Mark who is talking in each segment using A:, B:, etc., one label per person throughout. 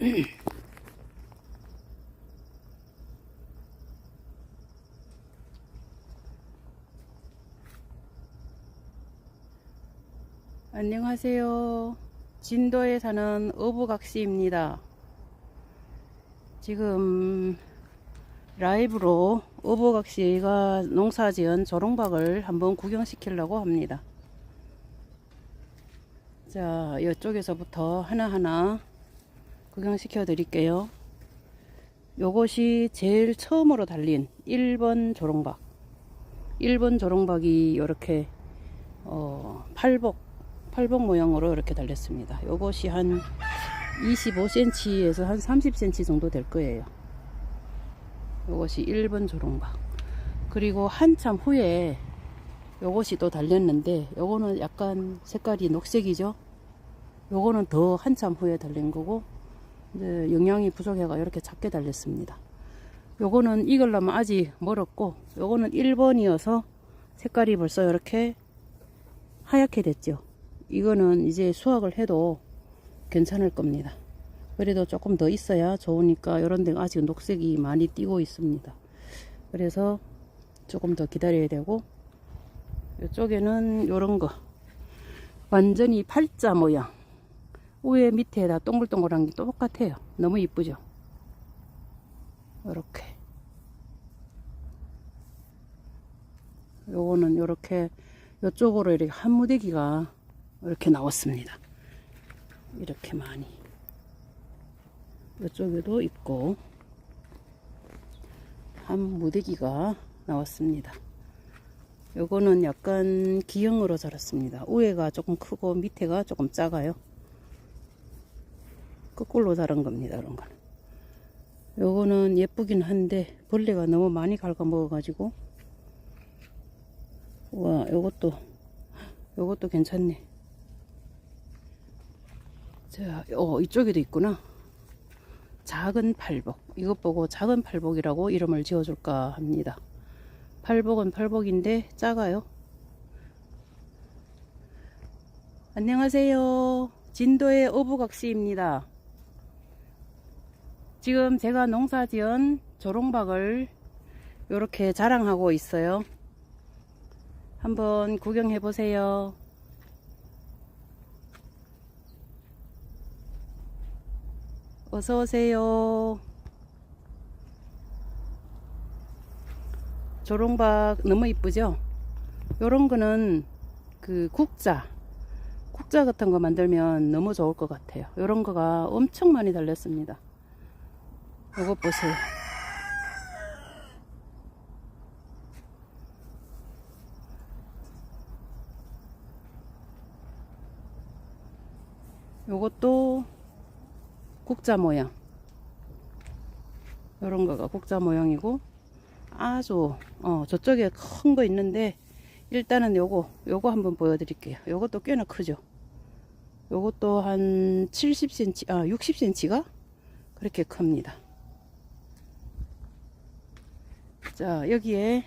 A: 안녕하세요. 진도에 사는 어부각시입니다. 지금 라이브로 어부각시가 농사지은 조롱박을 한번 구경시키려고 합니다. 자, 이쪽에서부터 하나하나 구경시켜 드릴게요. 요것이 제일 처음으로 달린 1번 조롱박. 1번 조롱박이 이렇게 어, 팔복 팔복 모양으로 이렇게 달렸습니다. 요것이 한 25cm에서 한 30cm 정도 될 거예요. 요것이 1번 조롱박. 그리고 한참 후에 요것이 또 달렸는데 요거는 약간 색깔이 녹색이죠. 요거는 더 한참 후에 달린 거고 이제 영양이 부족해가 이렇게 작게 달렸습니다. 요거는 익으려면 아직 멀었고 요거는 1번이어서 색깔이 벌써 이렇게 하얗게 됐죠. 이거는 이제 수확을 해도 괜찮을 겁니다. 그래도 조금 더 있어야 좋으니까 이런 데가 아직 녹색이 많이 띄고 있습니다. 그래서 조금 더 기다려야 되고 이쪽에는 이런 거 완전히 팔자 모양 위에 밑에 다 동글동글한 게 똑같아요. 너무 이쁘죠? 이렇게 요거는 이렇게 이쪽으로 이렇게 한 무대기가 이렇게 나왔습니다. 이렇게 많이. 이쪽에도 있고, 한 무대기가 나왔습니다. 요거는 약간 기형으로 자랐습니다. 위에가 조금 크고 밑에가 조금 작아요. 거꾸로 자란 겁니다. 이런 거는. 요거는 예쁘긴 한데 벌레가 너무 많이 갉아먹어가지고 와 요것도 요것도 괜찮네. 자, 어, 이쪽에도 있구나. 작은 팔복. 이것 보고 작은 팔복이라고 이름을 지어줄까 합니다. 팔복은 팔복인데 작아요. 안녕하세요. 진도의 어부각시입니다. 지금 제가 농사 지은 조롱박을 이렇게 자랑하고 있어요. 한번 구경해 보세요. 어서 오세요. 조롱박 너무 이쁘죠? 요런 거는 그 국자, 국자 같은 거 만들면 너무 좋을 것 같아요. 요런 거가 엄청 많이 달렸습니다. 요거 보세요. 요것도 국자 모양. 이런 거가 국자 모양이고 아주 어 저쪽에 큰 거 있는데 일단은 요거 요거 한번 보여드릴게요. 요것도 꽤나 크죠? 요것도 한 70cm 아 60cm가 그렇게 큽니다 자 여기에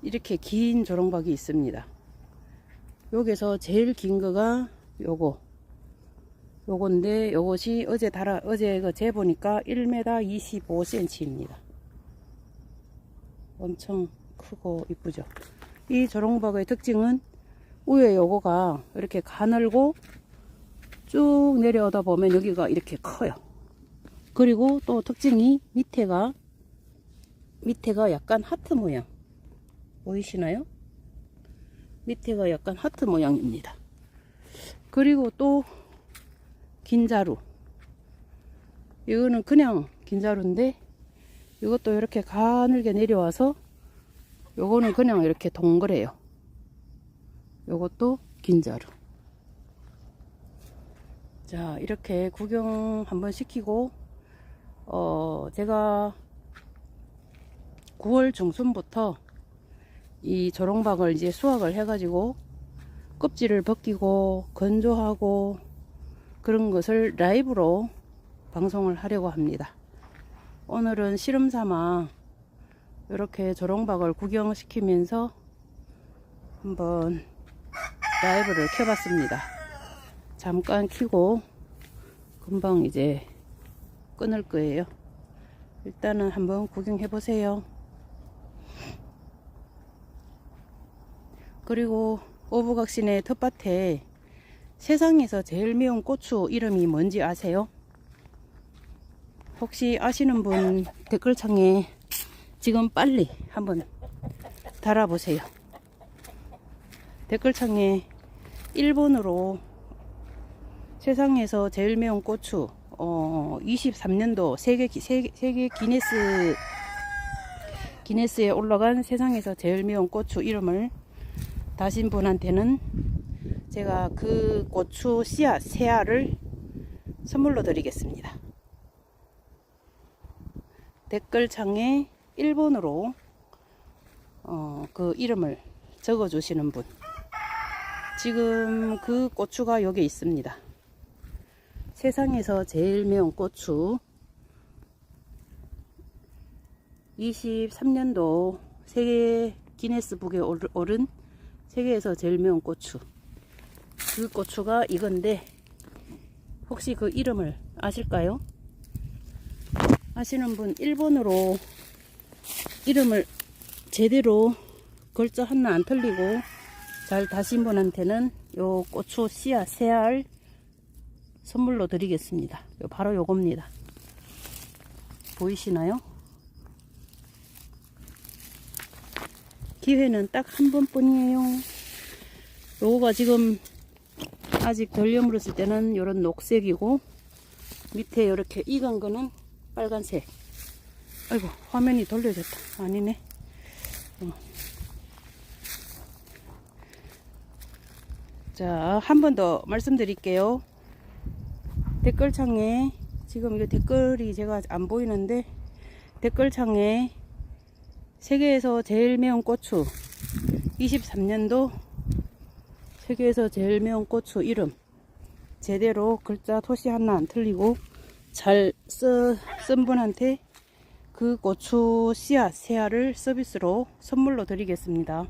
A: 이렇게 긴 조롱박이 있습니다 여기서 제일 긴 거가 요거 요건데 요것이 어제 달아 어제 그 재보니까 1m 25cm입니다. 엄청 크고 이쁘죠. 이 조롱박의 특징은 위에 요거가 이렇게 가늘고 쭉 내려오다 보면 여기가 이렇게 커요. 그리고 또 특징이 밑에가 밑에가 약간 하트 모양 보이시나요? 밑에가 약간 하트 모양입니다. 그리고 또 긴자루. 이거는 그냥 긴자루인데 이것도 이렇게 가늘게 내려와서 요거는 그냥 이렇게 동그래요. 요것도 긴자루. 자, 이렇게 구경 한번 시키고 어, 제가 9월 중순부터 이 조롱박을 이제 수확을 해가지고 껍질을 벗기고 건조하고 그런 것을 라이브로 방송을 하려고 합니다. 오늘은 실험 삼아 이렇게 조롱박을 구경시키면서 한번 라이브를 켜봤습니다. 잠깐 켜고 금방 이제 끊을 거예요. 일단은 한번 구경해 보세요. 그리고 오부각신의 텃밭에 세상에서 제일 매운 고추 이름이 뭔지 아세요? 혹시 아시는 분 댓글창에 지금 빨리 한번 달아보세요. 댓글창에 일본어로 세상에서 제일 매운 고추 어 23년도 세계 기- 세계, 세계 기네스 기네스에 올라간 세상에서 제일 매운 고추 이름을 다신 분한테는 제가 그 고추 씨앗 세 알을 선물로 드리겠습니다. 댓글창에 일본어로 어, 그 이름을 적어 주시는 분 지금 그 고추가 여기 있습니다. 세상에서 제일 매운 고추 23년도 세계 기네스북에 오른 세계에서 제일 매운 고추 그 고추가 이건데 혹시 그 이름을 아실까요? 아시는 분 일본어로 이름을 제대로 글자 하나 안 틀리고 잘 다신 분한테는 요 고추 씨앗 세알 선물로 드리겠습니다. 요 바로 요겁니다. 보이시나요? 기회는 딱 한 번뿐이에요. 요거가 지금 아직 덜 여물었을 때는 요런 녹색이고 밑에 이렇게 익은 거는 빨간색. 아이고 화면이 돌려졌다. 아니네. 어. 자, 한 번 더 말씀드릴게요. 댓글창에 지금 이거 댓글이 제가 안 보이는데 댓글창에 세계에서 제일 매운 고추 23년도 세계에서 제일 매운 고추 이름 제대로 글자 토시 하나 안 틀리고 잘 쓴 분한테 그 고추 씨앗 세 알을 서비스로 선물로 드리겠습니다.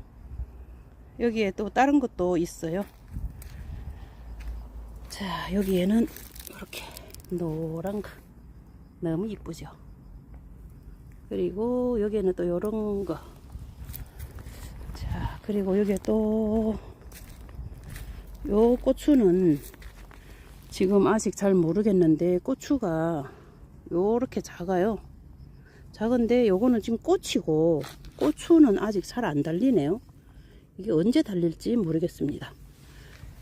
A: 여기에 또 다른 것도 있어요. 자, 여기에는 이렇게 노란 거 너무 이쁘죠? 그리고 여기에는 또 요런 거. 자, 그리고 여기에 또 요 고추는 지금 아직 잘 모르겠는데 고추가 요렇게 작아요. 작은데 요거는 지금 꽃이고 고추는 아직 잘 안 달리네요. 이게 언제 달릴지 모르겠습니다.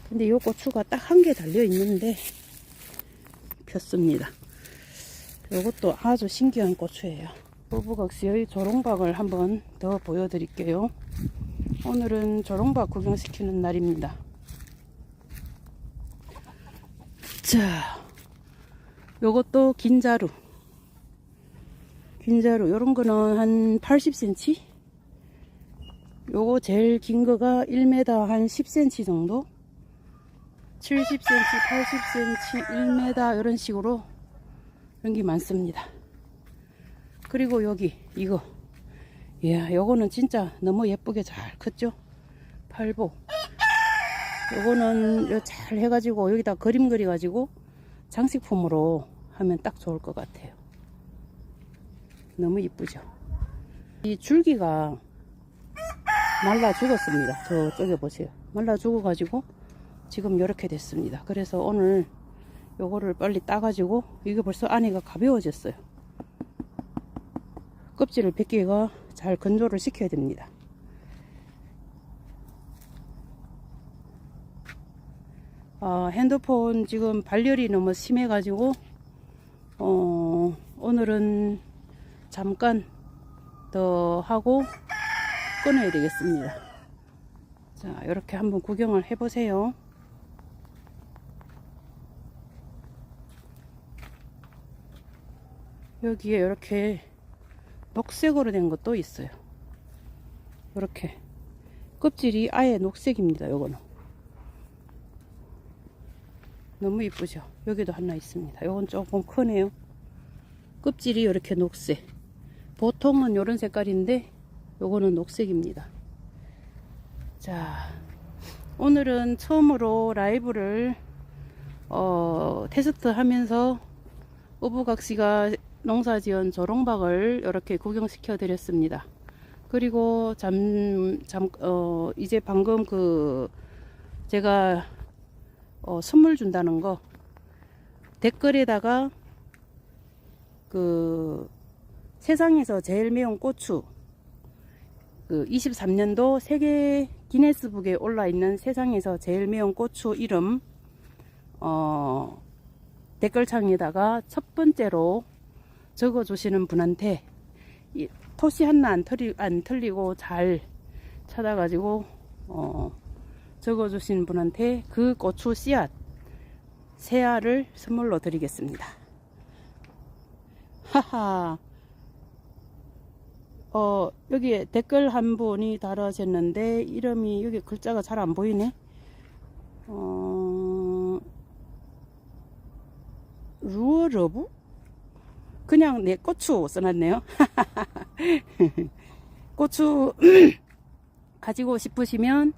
A: 근데 요 고추가 딱 한 개 달려 있는데 폈습니다. 요것도 아주 신기한 고추예요. 부부각시의 조롱박을 한번 더 보여드릴게요. 오늘은 조롱박 구경시키는 날입니다. 자, 요것도 긴자루. 긴자루, 요런 거는 한 80cm? 요거 제일 긴 거가 1m 한 10cm 정도? 70cm, 80cm, 1m 이런 식으로 이런 게 많습니다. 그리고 여기 이거 이야 요거는 진짜 너무 예쁘게 잘 컸죠? 팔복 요거는 요 잘 해가지고 여기다 그림 그려가지고 장식품으로 하면 딱 좋을 것 같아요. 너무 이쁘죠? 이 줄기가 말라 죽었습니다. 저쪽에 보세요. 말라 죽어 가지고 지금 이렇게 됐습니다. 그래서 오늘 요거를 빨리 따 가지고 이게 벌써 안에가 가벼워졌어요. 껍질을 벗기가 잘 건조를 시켜야 됩니다. 아, 핸드폰 지금 발열이 너무 심해 가지고 어, 오늘은 잠깐 더 하고 끊어야 되겠습니다. 자, 이렇게 한번 구경을 해 보세요. 여기에 이렇게 녹색으로 된 것도 있어요. 이렇게 껍질이 아예 녹색입니다. 요거는 너무 이쁘죠. 여기도 하나 있습니다. 요건 조금 크네요. 껍질이 이렇게 녹색. 보통은 이런 색깔인데 요거는 녹색입니다. 자, 오늘은 처음으로 라이브를 어, 테스트 하면서 우부각시가 농사지은 조롱박을 이렇게 구경시켜 드렸습니다. 그리고 잠, 잠, 어, 이제 방금 그, 제가, 어, 선물 준다는 거, 댓글에다가, 그, 세상에서 제일 매운 고추, 그, 23년도 세계 기네스북에 올라 있는 세상에서 제일 매운 고추 이름, 어, 댓글창에다가 첫 번째로 적어주시는 분한테 이 토시 하나 안, 틀리, 안 틀리고 잘 찾아가지고 어, 적어주신 분한테 그 고추 씨앗 세 알을 선물로 드리겠습니다. 하하. 어, 여기에 댓글 한 분이 달아주셨는데, 이름이, 여기 글자가 잘 안 보이네. 어, 루어러브? 그냥 내 고추 써놨네요. 고추 가지고 싶으시면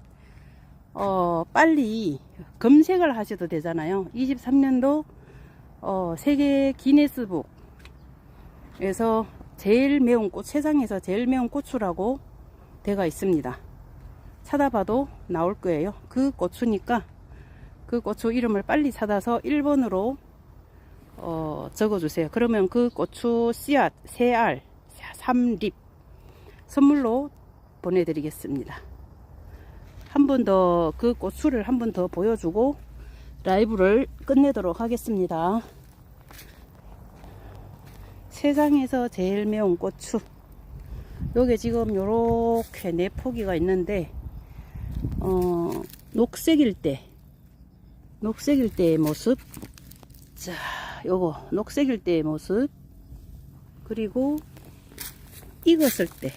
A: 어 빨리 검색을 하셔도 되잖아요. 23년도 어 세계 기네스북에서 제일 매운 꽃 세상에서 제일 매운 고추라고 되어 있습니다. 찾아봐도 나올 거예요. 그 고추니까 그 고추 이름을 빨리 찾아서 1번으로 어, 적어주세요. 그러면 그 고추 씨앗, 세알, 3립 선물로 보내드리겠습니다. 한 번 더 그 고추를 한 번 더 보여주고 라이브를 끝내도록 하겠습니다. 세상에서 제일 매운 고추. 요게 지금 요렇게 네 포기가 있는데, 어, 녹색일 때, 녹색일 때의 모습. 자, 요거 녹색일 때의 모습. 그리고 익었을 때.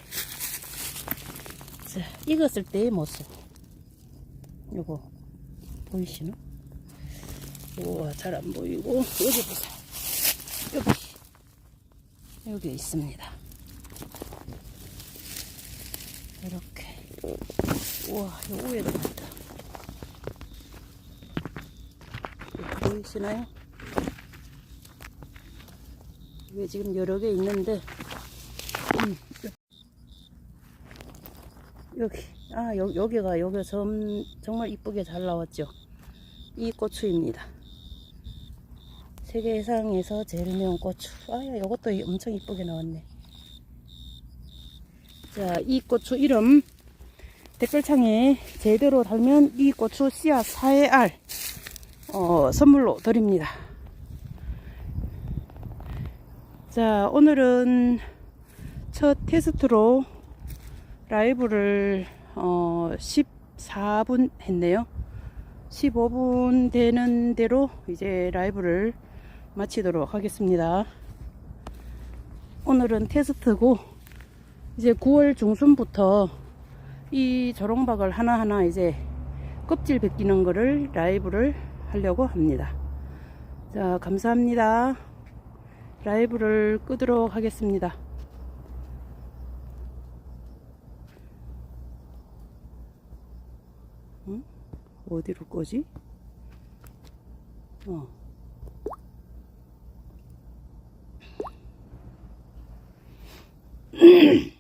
A: 자, 익었을 때의 모습. 요거 보이시나? 우와 잘 안 보이고. 여기 보세요. 여기. 여기 있습니다. 이렇게. 우와 요 위에도 있다. 보이시나요? 이게 지금 여러 개 있는데. 음, 여기 아 여, 여기가 여기 점, 정말 이쁘게 잘 나왔죠? 이 고추입니다. 세계상에서 제일 매운 고추. 아야 이것도 엄청 이쁘게 나왔네. 자이 고추 이름 댓글창에 제대로 달면 이 고추 씨앗 4알 어, 선물로 드립니다 자, 오늘은 첫 테스트로 라이브를 어, 14분 했네요. 15분 되는 대로 이제 라이브를 마치도록 하겠습니다. 오늘은 테스트고 이제 9월 중순부터 이 조롱박을 하나하나 이제 껍질 벗기는 거를 라이브를 하려고 합니다. 자, 감사합니다. 라이브를 끄도록 하겠습니다. 응? 어디로 꺼지? 어.